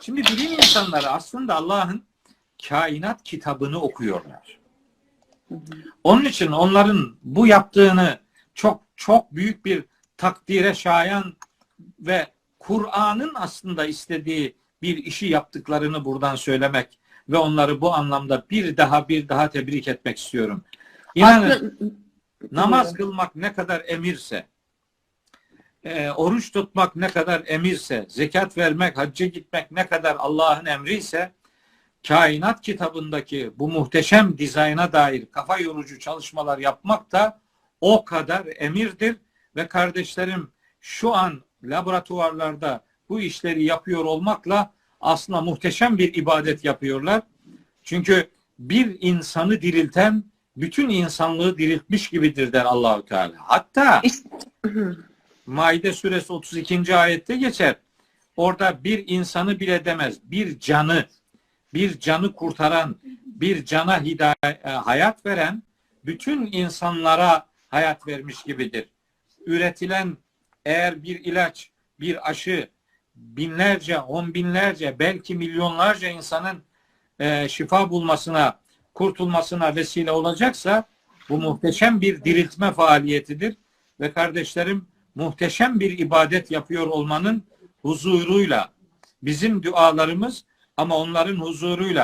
Şimdi bilim insanları aslında Allah'ın kainat kitabını okuyorlar. Onun için onların bu yaptığını çok çok büyük bir takdire şayan ve Kur'an'ın aslında istediği bir işi yaptıklarını buradan söylemek ve onları bu anlamda bir daha bir daha tebrik etmek istiyorum. İnanın Haklı- namaz kılmak ne kadar emirse, e, oruç tutmak ne kadar emirse, zekat vermek, hacca gitmek ne kadar Allah'ın emri ise, kainat kitabındaki bu muhteşem dizayna dair kafa yorucu çalışmalar yapmak da o kadar emirdir ve kardeşlerim şu an laboratuvarlarda bu işleri yapıyor olmakla aslında muhteşem bir ibadet yapıyorlar. Çünkü bir insanı dirilten bütün insanlığı diriltmiş gibidir der Allahü Teala. Hatta. Maide suresi 32. ayette geçer. Orada bir insanı bile demez. Bir canı, bir canı kurtaran, bir cana hidayet, hayat veren bütün insanlara hayat vermiş gibidir. Üretilen eğer bir ilaç, bir aşı binlerce, on binlerce, belki milyonlarca insanın e, şifa bulmasına, kurtulmasına vesile olacaksa bu muhteşem bir diriltme faaliyetidir. Ve kardeşlerim muhteşem bir ibadet yapıyor olmanın huzuruyla bizim dualarımız ama onların huzuruyla